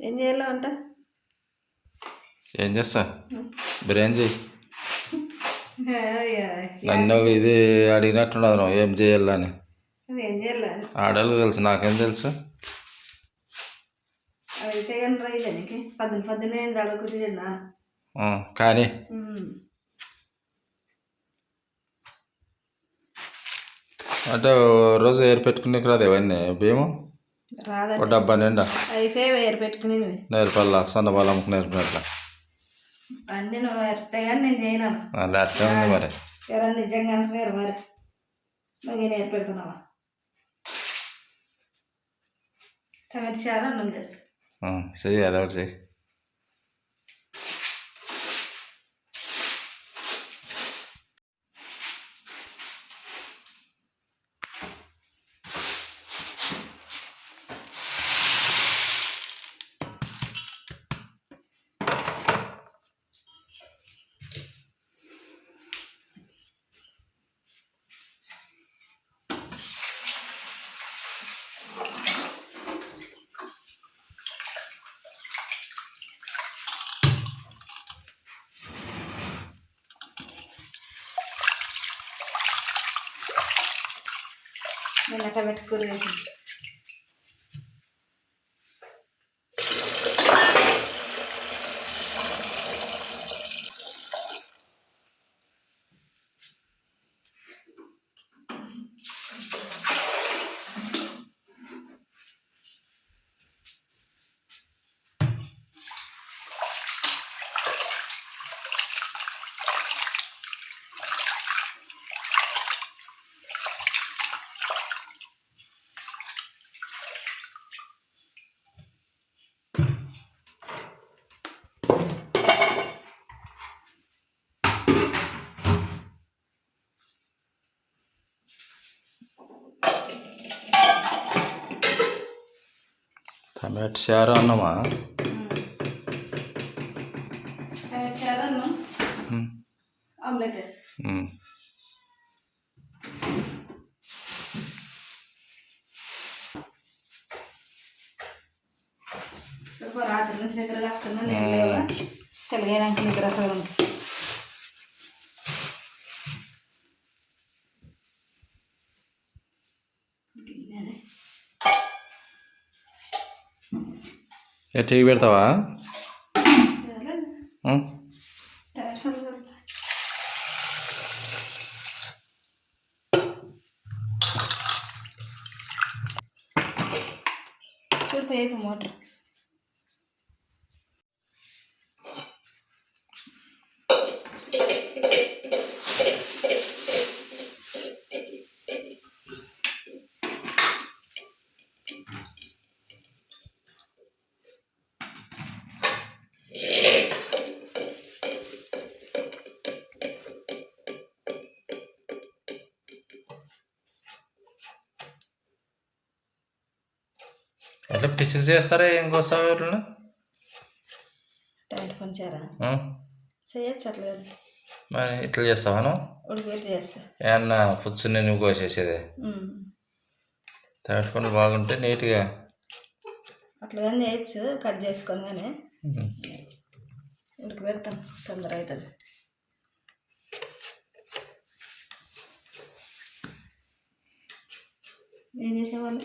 ఏం చేయాలో అంట ఏం చేస్తా? బిర్యానీ చెయ్యి నన్ను ఇది అడిగినట్టున్నది నువ్వు ఏం చేయాలని ఆడవాళ్ళకి తెలుసు నాకేం తెలుసు? కానీ అంటే రోజు ఏరు పెట్టుకునేకి రాదు ఇవన్నీ ఒక రాదండి. డబ్బా నిండా. అయిపోయి వేరు పెట్టుకుని నేర్పల్ల సన్న బలం నేర్పినట్ల అన్నీ నువ్వు ఎత్తే కానీ నేను చేయను అట్లే ఉంది మరి? ఎవరైనా నిజంగా అంటున్నారు మరి. నువ్వు నేను ఏర్పెడుతున్నావా టమాటా చారు అన్నం చేస్తా. చెయ్యి అదొకటి చెయ్యి. నిన్న టమాటా కూర చేసి టమాటా చారు అన్నమా టమాటా చారు అన్నం ఉమ్, ఆమ్లెట్ వేసి ఉమ్. సూపర్ రాత్రి నుంచి నిద్ర లేస్తున్నా నేను లేవా తెలియనాక నిద్ర అసలు ఏ టీవీ పెడతావా? చూడు మోటార్. ఎట్లా పిసికి చేస్తారా? ఏం కోస్తావు ఎవరు టమాటా కొంచారా చేయొచ్చు అట్లా మరి ఇట్లా చేస్తావా ఉడికిపెట్టి చేస్తా. ఏమన్నా పుచ్చుని నువ్వు కోసేసేది. తట్టుకొని బాగుంటే నీట్గా. అట్లా కానీ చేయొచ్చు కట్ చేసుకొని కానీ. ఉమ్. ఉడకబెడతాం తొందర అవుతుంది ఏం చేసేవాళ్ళు?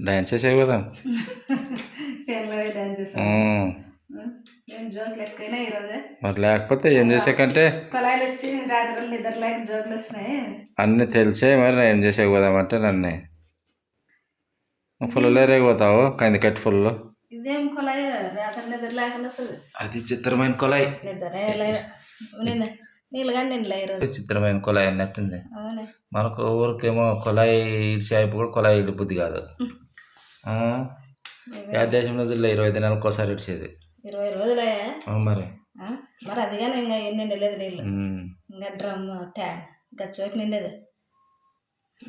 డాన్స్ చేసేవి కదా? మరి లేకపోతే ఏం చేసేకంటే అన్నీ తెలిసే మరి ఏం చేసేకి పోదామంటే నన్ను. ఫుల్ లేరేగిపోతావు కంది కట్టి ఫుల్ ఇదేం కొలాయి? రాత్రి నిద్ర లేకుండా వస్తుంది. అది చిత్రమైన కొలాయి. నిద్ర లేదు నేను నీళ్ళు కానీ నేను లే ఈరోజు చిత్రమైన కొలాయి అన్నట్టుంది. మనకు ఊరికేమో కొలాయి ఇడిచి అయిపో కూడా కొలాయి ఇడి బుద్ధి కాదు ఆ? యా దేశంలో జిల్లా ఇరవై దినాలకు ఒకసారి ఇడిచేది ఇరవై రోజులే. మరి? మరి అది కానీ ఇంకా ఎన్ని నిండలేదు నీళ్ళు. ఇంకా డ్రమ్ ట్యాంక్ ఇంకా చోకి నిండేది.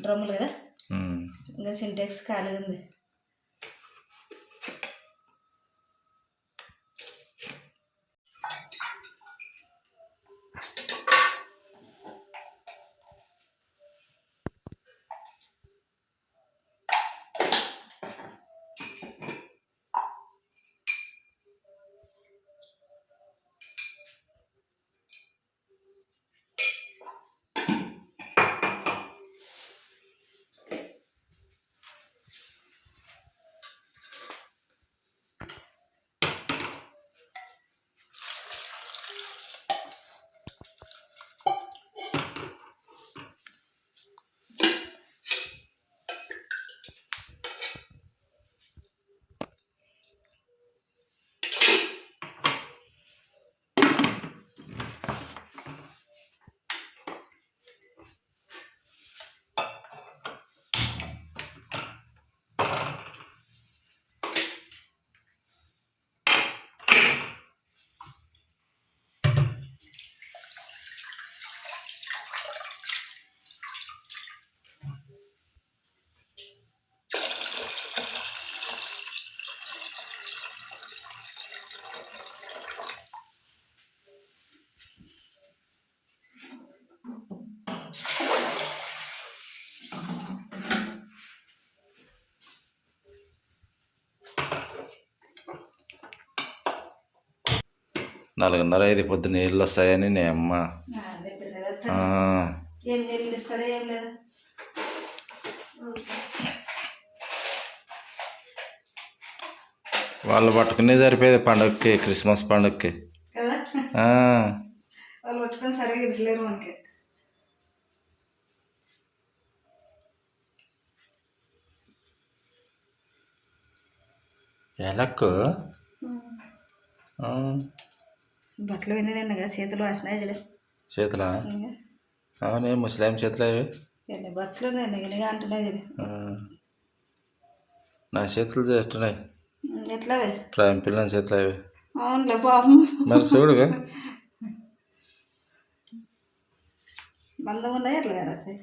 డ్రమ్ములు కదా. ఇంకా సింటెక్స్ ఖాళీ ఉంది. నాలుగున్నర ఐదు పొద్దున్న నీళ్ళు వస్తాయని నే అమ్మ. వాళ్ళు పట్టుకునే సరిపోయేది పండగకి క్రిస్మస్ పండగకి కదా? బట్టలు విన్నాను కదా చేతులు వాసినాయి చూడు. చేతులా? అవునే ముస్లిం చేతులు అవి? బట్టలు నేను ఎన్నిగా అంటున్నాయి చూడు. నా చేతులు చేస్తున్నాయి ఎట్లావే? ప్రేమ పిల్లని చేతులు అవి? అవునులే పాపం. మరి చూడుగా. బంధం ఉన్నాయి ఎట్లా కదా సార్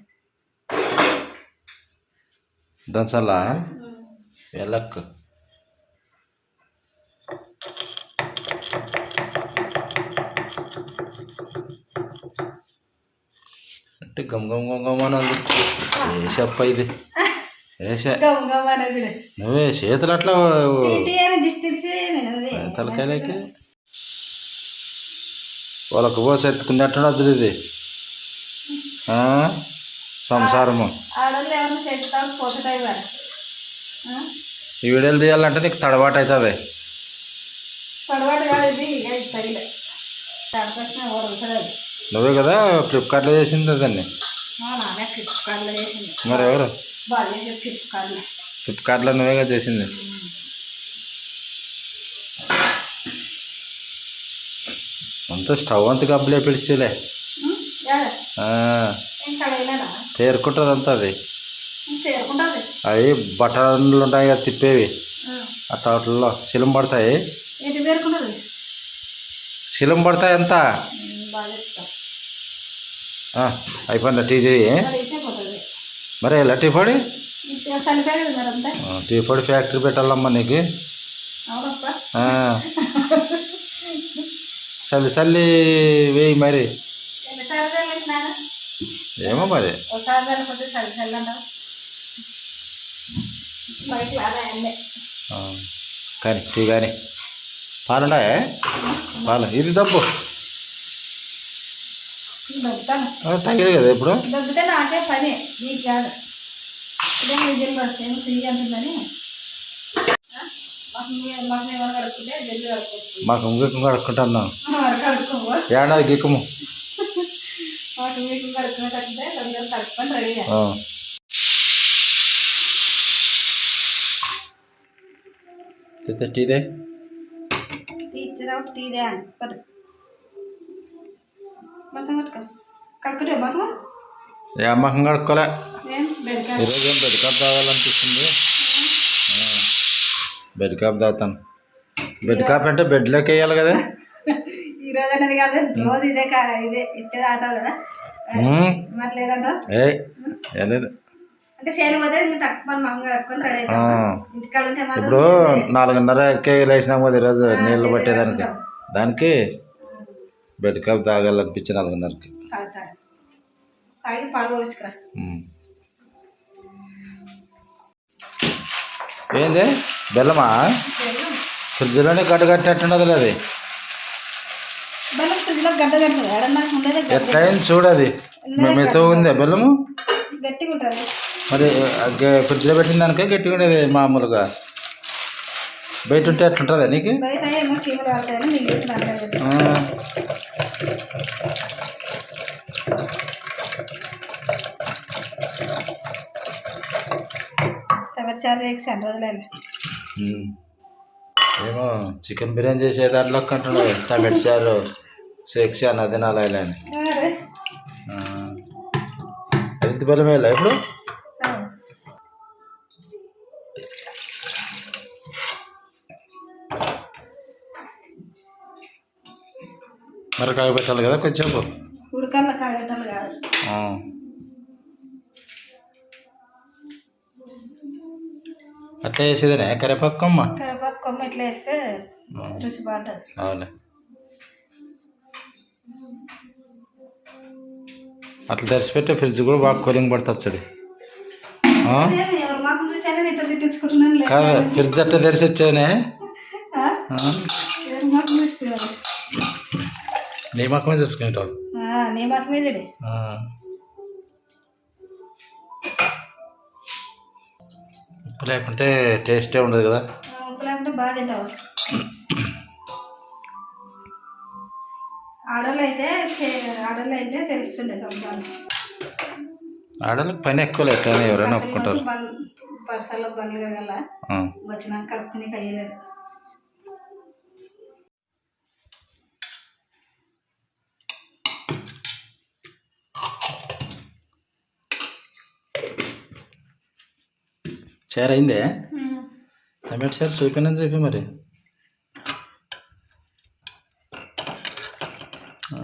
దంచల్లా? ఎలక్కు గమ్ గమ్ గమ్ గమ్ అని ఉంది ఏసప్ప ఇది? ఏసే నువ్వే చేతులు అట్లా తలకాయలకి వాళ్ళకు పోసి ఎత్తుకున్నట్టు ఇది. ఆ? సంసారము. ఈ వీడియోలు తీయాలంటే నీకు తడబాటు అవుతుంది. పొడవాటు కాదు ఇది. నువ్వే కదా ఫ్లిప్కార్ట్లో చేసింది చేసింది. మరి ఎవరు ఫ్లిప్కార్ట్లో నువ్వే కదా చేసింది? అంతా స్టవ్ అంతా గబ్బులే పిలిచేలే తేరుకుంటుంది అంతా అది. అవి బటన్లు ఉంటాయి కదా తిప్పేవి. అట్లా వాటిల్లో శిలం పడతాయి. శిలం పడతాయి అంతా. ఆ, అయిపోయిందా టీ చేయి? మరి ఎలా టీ పొడి? టీ పొడి ఫ్యాక్టరీ పెట్టాలమ్మా నీకు. చల్లి చల్లి వేయి మరి. ఏమో మరి. కానీ టీ కానీ. పాలుండాయే పాలు. ఇది ఆ, తగ్గదు కదా ఇప్పుడు? దొబ్బితే నాకే పని నీకు కాదు. ఇదే మీ జల్లు వస్తాయి సుయ్యి అంటుందని? మాకు మీ- మాకు మేము ఎవరు కడుక్కుంటే జల్లు కడుక్కోవచ్చు మాకు ఇంకొక కడుక్కుంటున్నాం ఎవరు కడుక్కోము. ఏడాది గిక్కుము. టీదే ఇచ్చేదా టీదే ఏ అమ్మకం కడుక్కోలే ఈరోజు ఏం బెడ్ కాప్ తాగాలనిపిస్తుంది బెడ్ కాప్ తాగుతాను బెడ్ కాప్ అంటే బెడ్లోకి వేయాలి కదా ఈ రోజు అనేది కాదు రోజు ఇదే ఇదే ఇచ్చే తాగుతావు కదా. మరి లేదంటావు ఇప్పుడు నాలుగున్నర ఎక్కే లేచినాం కదా ఈరోజు నీళ్ళు పట్టేదానికి దానికి బెడ్ కాప్ తాగాలనిపించి నాలుగున్నరకి తాగి పాలు. ఏంది? బెల్లమా? ఫ్రిడ్జ్లోనే గడ్డ కట్టినట్టున్నది అది. బెల్లం ఫ్రిడ్జ్లో గడ్డ కడుతుంది ఎడన్నా ఉండేదే గడ్డ ఎట్లా అయింది చూడది మెత్త ఉందా బెల్లము? మరి ఫ్రిడ్జ్లో పెట్టిన దానికే గట్టిగా ఉండేది మామూలుగా. బయట ఉంటే ఎట్లుంటుందా నీకు? ఏమో రోజులైనా. చికెన్ బిర్యానీ చేసే దాంట్లో కంటున్నావు టమాటో చారు షేక్ షాన్ అది నాలాయలే అని అరే ఆ. ఎంత బెల్లం వేయాలా ఇప్పుడు? మరి కాయ పెట్టాలి కదా కొంచెం ఉడకల్ల కాగటాలు కాదు. అట్లా వేసేదేనే కరివేపాకు కొమ్మ ఇట్లా వేస్తే. రుచి బాగుంటుంది. అవులే అట్లా తెరిచిపెట్టే ఫ్రిడ్జ్ కూడా బాగా కూలింగ్ పడుతుంది కాదు ఫ్రిడ్జ్ అట్లా తెరిచి వచ్చానే ఆ? ఆ? ఎవరు మాకు చూస్తే నీ మొక్కమే చూసుకుంటావు నీ. ఉప్పు లేకుంటే టేస్టే ఉండదు కదా ఉప్పు లేకుంటే బాగా తింటావు ఆడోళ్ళు అయితే చే- ఆడోళ్ళు అయితే తెలుస్తుండే సంసారం. ఆడలకు పని ఎక్కువ ఎట్లయినా ఎవరైనా ఒప్పుకుంటారు. పరసల్లో బండ్లు కడగల. వచ్చినాక కలుపుకుని అయ్యలేదు చారు అయిందే? టమాటో చారు చూపినా చూపి మరి.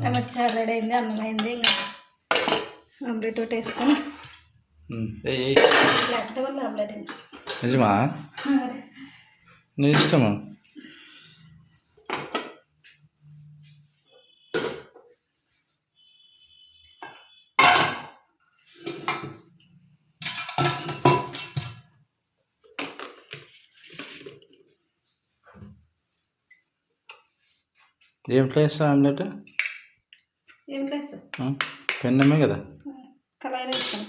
టమాటా రెడీ అన్నం ఆమ్లెట్ ఒకటి వేసుకొని అయింది నిజమా? నీ ఇష్టమా? ఏమిట్లో వేస్తా ఆమ్లెట్? ఏం లేదు సార్ పెన్నమే కదా? కళాయి వేస్తాను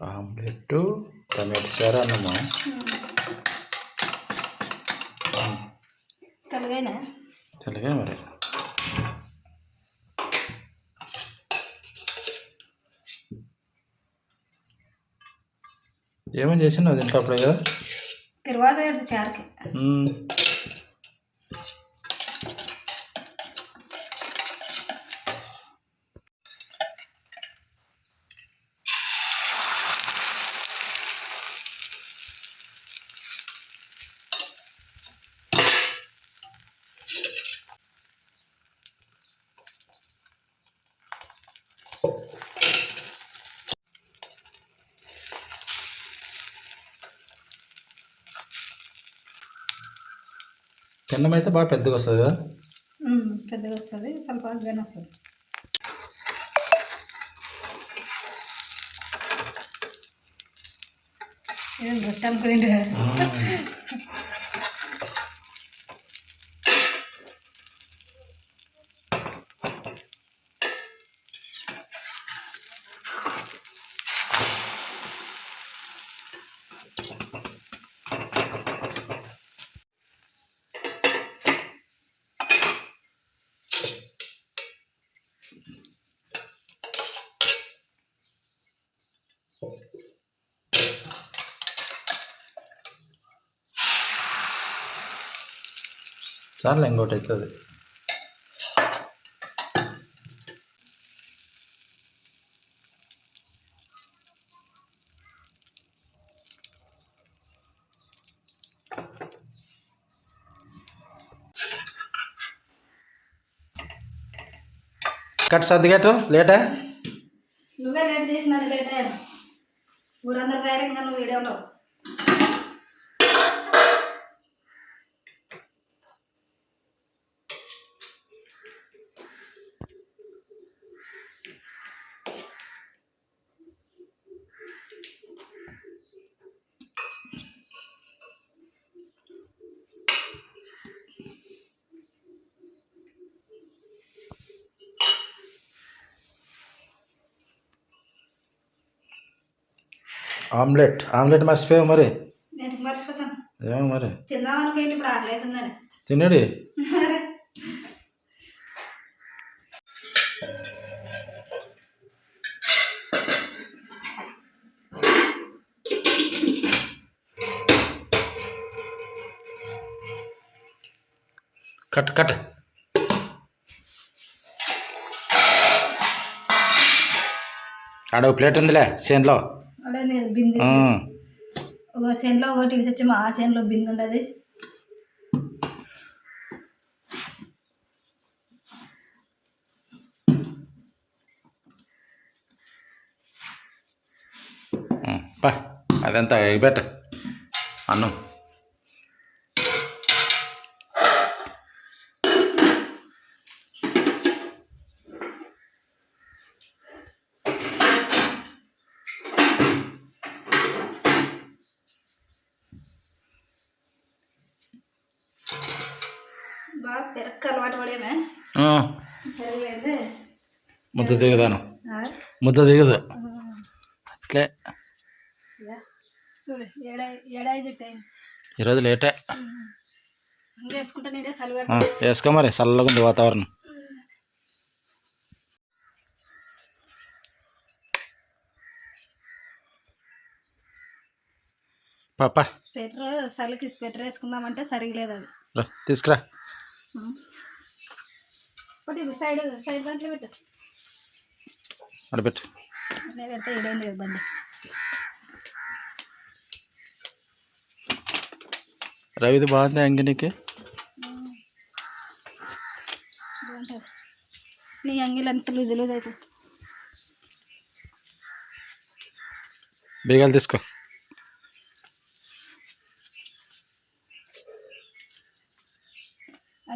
ఆమ్లెట్ టమాటో చారు అన్నమా? తెలుగైనా? తెలుగే మరి? ఏమని చేసినావు దీంట్లో అప్పుడే కదా? తిరువాత చారుకి. మ్మ్. తిన్నం అయితే బాగా పెద్దగా వస్తుంది కదా ఉమ్, పెద్దగా వస్తుంది ಸ್ವಲ್ಪ అగ్గానే వస్తుంది ఏం రొట్టె అనుకుని చాలు ఇంకోటి అవుతుంది కట్ సర్దిగట్టు లేటా? నువ్వే లేట్ చేసిన లేట్ ఊరందరూ వేరే నువ్వు వీడియో ఆమ్లెట్ ఆమ్లెట్ మర్చిపోయావు మరి నేను మర్చిపోతాను ఏమో మరి తిందాం అనుకేంటి ఇప్పుడు ఆకలి అవుతుందని తిన్నాడు కట్ కట్ ఆడ ఒక ప్లేట్ ఉందిలే చేనులో అదే నేను బింది ఒక సెన్లో ఒకటి తెచ్చి మా ఆ సెన్లో బింది ఉండదు. అదంతా ఎగబెట్ట అన్నం. పెరక్క అలవాటు పడేమే ఆ, పెరగలేదు. ముద్ద దిగదాను. ముద్ద దిగదు. అట్లే. చూడు చెట్టు ఈరోజు లేటే. వేసుకో మరి చల్లగా ఉంది వాతావరణం. పాప. స్వెటర్ చలికి స్వెటర్ వేసుకుందామంటే సరిగలేదు అది తీసుకురా. ఒకటి సైడ్ సైడ్ దాంట్లో పెట్టు. నేను పెడితే ఏడైంది కదా బండి. రవిది బాగుంది అంగినికి బాగుంటుంది. నీ అంగిల్ అంత లూజ్ లూజ్ అవుతుంది. బీగాలు తీసుకో.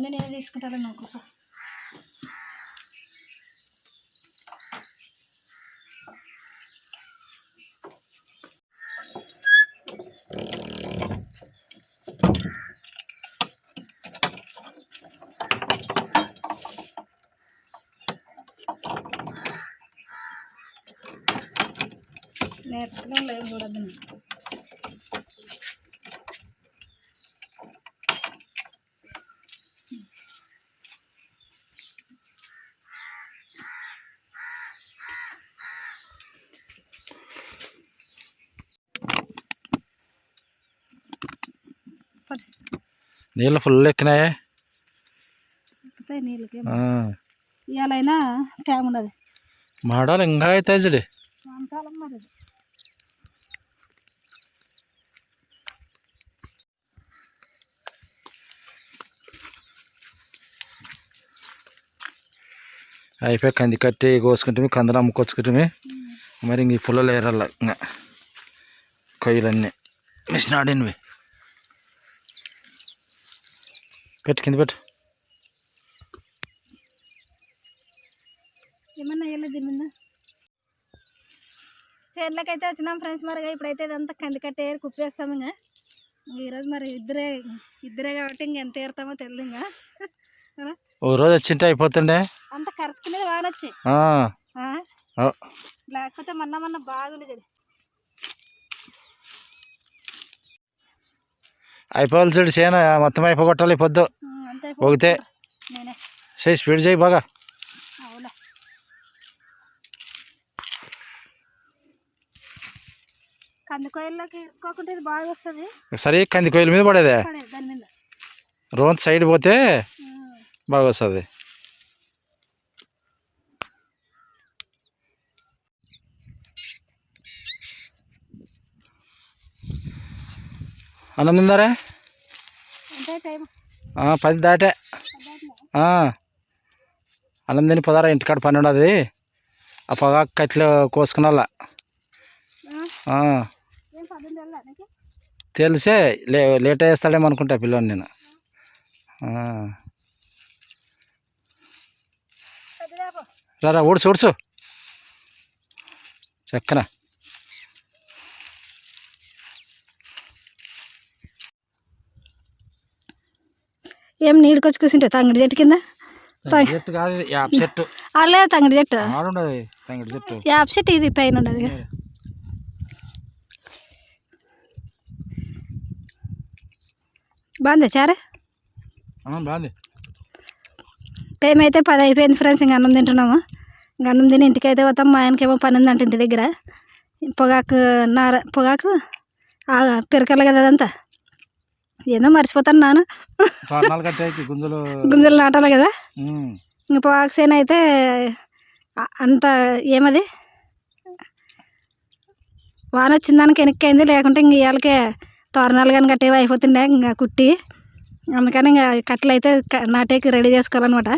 అన్నీ నేను తీసుకుంటాను నువ్వు కోసం నేర్చుకునే లేదు చూడద్దు నీళ్ళు ఫుల్ ఎక్కినాయే. ఇవాళైనా తేమ ఉన్నది మాడాలు ఇంకా అవుతాయి చూడు. అయిపోయి కంది కట్టి కోసుకుంటే కందులు అమ్ముకొచ్చుకుంటే మరి ఇంక ఈ పుల్లలు ఏరల్ల ఇంకా. కొయ్యలన్నీ. మిషన్ ఆడినవి పెట్టు కింద పెట్టు ఏమన్నా వేయలేదు మీద చేనులకైతే వచ్చినాం ఫ్రెండ్స్ మరి ఇప్పుడైతే ఇదంతా కంది కట్టే కుప్పేస్తాం ఇంకా. ఈరోజు మరి ఇద్దరే ఇద్దరే కాబట్టి ఇంక ఎంత ఏరుతామో తెలియదు ఇంకా? ఓ రోజు వచ్చింటే అయిపోతుండే. అంత కరుచుకునేది ఆ? ఓ, లేకపోతే మొన్న మొన్న బాగుంది అయిపోవాలి చూడు చేను మొత్తం అయిపోగొట్టాలి పొద్దు. నేనే. చేయి స్పీడ్ చేయి బాగా. సరే కంది కొయ్యల మీద పడేదే. రోన్ సైడ్ పోతే. బాగా వస్తుంది. అన్నం తిందారా? అంటే టైం. ఆ, పది దాటే. అన్నం తిని పదారా ఇంటికాడ పని ఉండదు. ఆ పొగాకు కట్లు నీకు? తెలిసే లే లేట్ వేస్తాడేమో అనుకుంటా పిల్లని నేను. రారా ఊడ్సు ఊడ్సు చక్కన. ఏం నీడికొచ్చి కూర్చుంటే తంగిడి చెట్టు కింద? అలా చెట్టు? తంగిడి చెట్టు. యాప్ చెట్టు ఇది పైన ఉండదు బాగుంది చారే? టైం అయితే పది అయిపోయింది ఫ్రెండ్స్ ఇంకా అన్నం తింటున్నాము. ఇంక అన్నం తిని ఇంటికి అయితే పోతాం. మా ఆయనకేమో పని ఉందంటే ఇంటి దగ్గర. పొగాకు నార పొగాకు? పెరకాలి కదా అదంతా. ఏందో మర్చిపోతాను నాను. గుంజలు. గుంజలు నాటాలి కదా. ఇంకా పొగాకు సేన అయితే అంత ఏమది? వాన వచ్చిన దానికి వెనక్కి లేకుంటే ఇంక ఇవాళకే తోరణాలు కానీ కట్టేవి అయిపోతుండే ఇంకా కుట్టి. అందుకని ఇంకా కట్టలు అయితే నాటేకి రెడీ చేసుకోవాలన్నమాట.